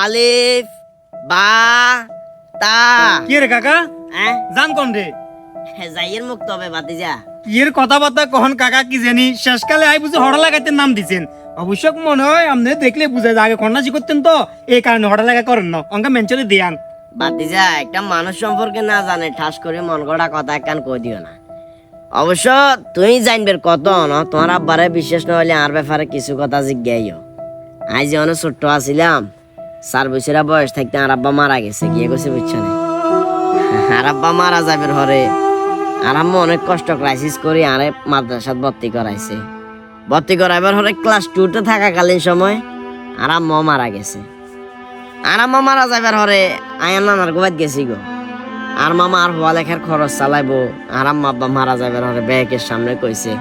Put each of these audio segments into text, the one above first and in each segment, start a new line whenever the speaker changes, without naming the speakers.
আলিফ বা তা।
কি রে কাকা?
হ্যাঁ
জান কোন রে?
যাইয়ের মুক্ত হবে বাতিজা
এর কথাবার্তা কখন কাকা কি জানি? শেষকালে আই বুঝি হড়া লাগাইতে নাম দিছেন। অবশ্য মনে হয় আপনি দেখলে বুঝে আগে কন্যাসি করতেন তো। এই কারণে হড়া লাগা করেন না। অঙ্কা মেঞ্চলে দিয়ান।
বাতিজা একটা মানুষ সম্পর্কে না জানে ঠাস করে মন গড়া কথা একখান কই দিও না। অবশ্য তুই জানবে কত ন তোমার আব্বারে বিশ্বাস না হলে আর ব্যাপারে কিছু কথা জিজ্ঞাইও। আজ যে অনেক ছোট্ট আছিলাম। চার বছরা বয়স থাকতে আর আব্বা মারা গেছে, গিয়ে গেছে বুঝছ আর আব্বা মারা যাবে হরে আর আম্মা অনেক কষ্ট ক্রাইসিস করি, আরে মাদ্রাসাত ভর্তি করাইছে। ভর্তি করাইবার হরে ক্লাস টুতে থাকাকালীন সময় আর আম্মাও মারা গেছে। আর আম্মা মারা যাবার হরে আয়ান নানার গোবাদ গেছি গো। আর মামা আর লেখার খরচ চালাইবো, আর আম্মা আব্বা মারা যাবার হরে ব্যাগের সামনে কইছে,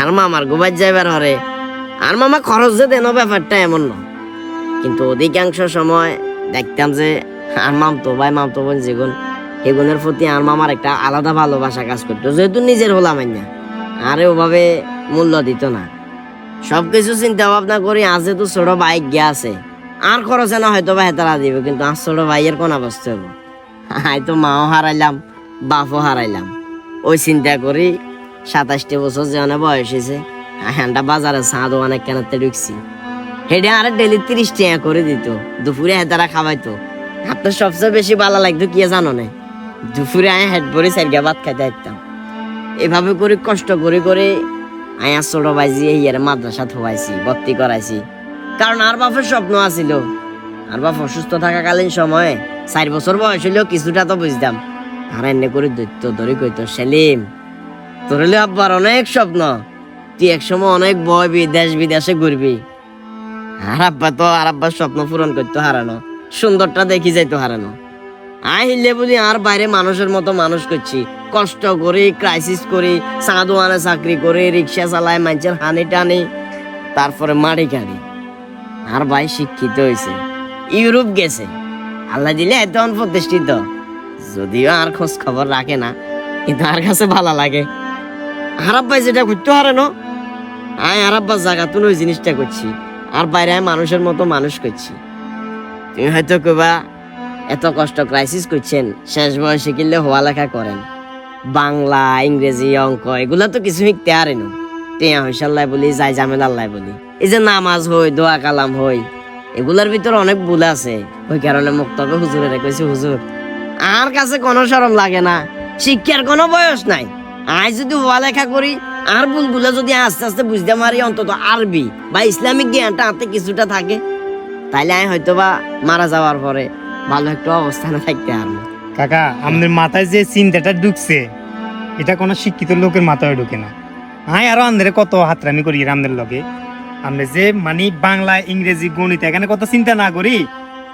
আর মামার গোবাদ যাবার হরে আর মামা খরচ যে দেন ব্যাপারটা এমন না কিন্তু অধিকাংশ সময় দেখতাম যে আর মামতো ভাই মামতো বোন যেগুন এগুনের প্রতি আর মামার একটা আলাদা ভালোবাসা কাজ করতো, যেহেতু নিজের হলাম না আরে ওভাবে মূল্য দিত না। সবকিছু চিন্তা ভাবনা করি আজ যেহেতু ছোট বাইক গিয়া আছে, আর খরচে না হয়তো বা হেতারা দিব, কিন্তু আর ছোট ভাইয়ের কোন অবস্থা হব হয়তো মাও হারাইলাম, বাপও হারাইলাম। ওই চিন্তা করি সাতাশটি বছর যে অনেক বয়স হয়েছে হ্যান্ডা বাজারে চা অনেক কেনাতে ঢুকছি। হেডে আরে ডেলি তিরিশ টাকা করে দিত। দুপুরে হেতারা খাওয়াইতো। আপনার সবচেয়ে বেশি ভালো লাগতো কি জানো না? দুপুরে আয় হেড ভরে সাইডা ভাত খাইতে আসতাম এভাবে করে কষ্ট করে করে আয়া ছোট ভাইজি ইয়ার মাদ্রাসা থোয়াইছি, ভর্তি করাইছি। কারণ আর বাপের স্বপ্ন আছিল। আর বাপ অসুস্থ থাকাকালীন সময়ে চার বছর বয়স হইলেও কিছুটা তো বুঝতাম। আর এনে করে দৈত্য ধরে কইতো, সেলিম, তোর হলে আব্বার অনেক স্বপ্ন। তুই একসময় অনেক বয় বিদেশ বিদেশে ঘুরবি। আর আব্বা তো, আর আব্বার স্বপ্ন পূরণ করতে হারানো। সুন্দরটা দেখি যাইতো হারানো। আহিলে বলি আর বাইরে মানুষের মতো মানুষ করছি। কষ্ট করি ক্রাইসিস করি সাদোয়ানে চাকরি করে, রিক্সা চালায়, মানুষের হানি টানি, তারপরে মাটি গাড়ি আর ভাই শিক্ষিত হয়েছে ইউরোপ গেছে। আল্লাহ দিলে এত প্রতিষ্ঠিত যদিও আর খোঁজ খবর রাখে না, কিন্তু আর কাছে ভালো লাগে। হারাব্বাই যেটা করতে হারে না আয় হারাব্বার জায়গা তুই ওই জিনিসটা করছি। আর বাইরে মানুষের মতো মানুষ করছি। তুমি হয়তো কবা এত কষ্ট ক্রাইসিস করছেন, শেষ বয়সে কিনলে হওয়া লেখা করেন। বাংলা, ইংরেজি, অঙ্ক, এগুলা তো কিছু শিখতে আরে না টেয়া হইসাল্লাই বলি, যাই জামেলাল্লাই বলি। এই যে নামাজ হই, দোয়া কালাম হই, এগুলার ভিতর অনেক ভুল আছে। ওই কারণে মুক্তবে হুজুরে রেখেছি হুজুর আর কাছে কোনো সরম লাগে না। শিক্ষার কোনো বয়স নাই। আজ যদি হওয়া লেখা করি আর ভুলগুলো যদি আস্তে আস্তে বুঝতে পারি, অন্তত আরবি বা ইসলামিক জ্ঞানটা হাতে কিছুটা থাকে, তাইলে আমি হয়তো বা মারা যাওয়ার পরে ভালো একটা অবস্থানে থাকতে পারব।
কাকা, আমাদের মাথায় যে চিন্তাটা ঢুকছে, এটা কোনো শিক্ষিত লোকের মাথায় ঢুকে না। হাই আরও আমাদের কত হাতরামি করি আমাদের লগে। আমরা যে মানে বাংলা, ইংরেজি, গণিত, এখানে কত চিন্তা না করি,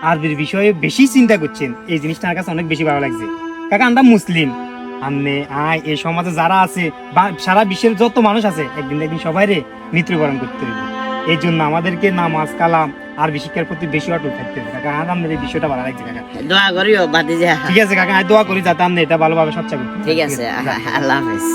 আরবির বিষয়ে বেশি চিন্তা করছেন। এই জিনিসটা আমার কাছে অনেক বেশি ভালো লাগছে। কাকা, আমরা মুসলিম। আমনে আয় এই সমাজে যারা আছে বা সারা বিশ্বের যত মানুষ আছে একদিন একদিন সবাই রে মৃত্যুবরণ করতে হবে। এই জন্য আমাদেরকে নামাজ কালাম আর শিক্ষার প্রতি বেশি অটল থাকতে হবে। কাকা আর আমাদের এই বিষয়টা ভালো লাগছে কাকা।
দোয়া করিও বাদি
ঠিক আছে কাকা দোয়া করি যাতে আমরা এটা ভালোভাবে সচ্চা করতে
ঠিক আছে আল্লাহ হাফেজ।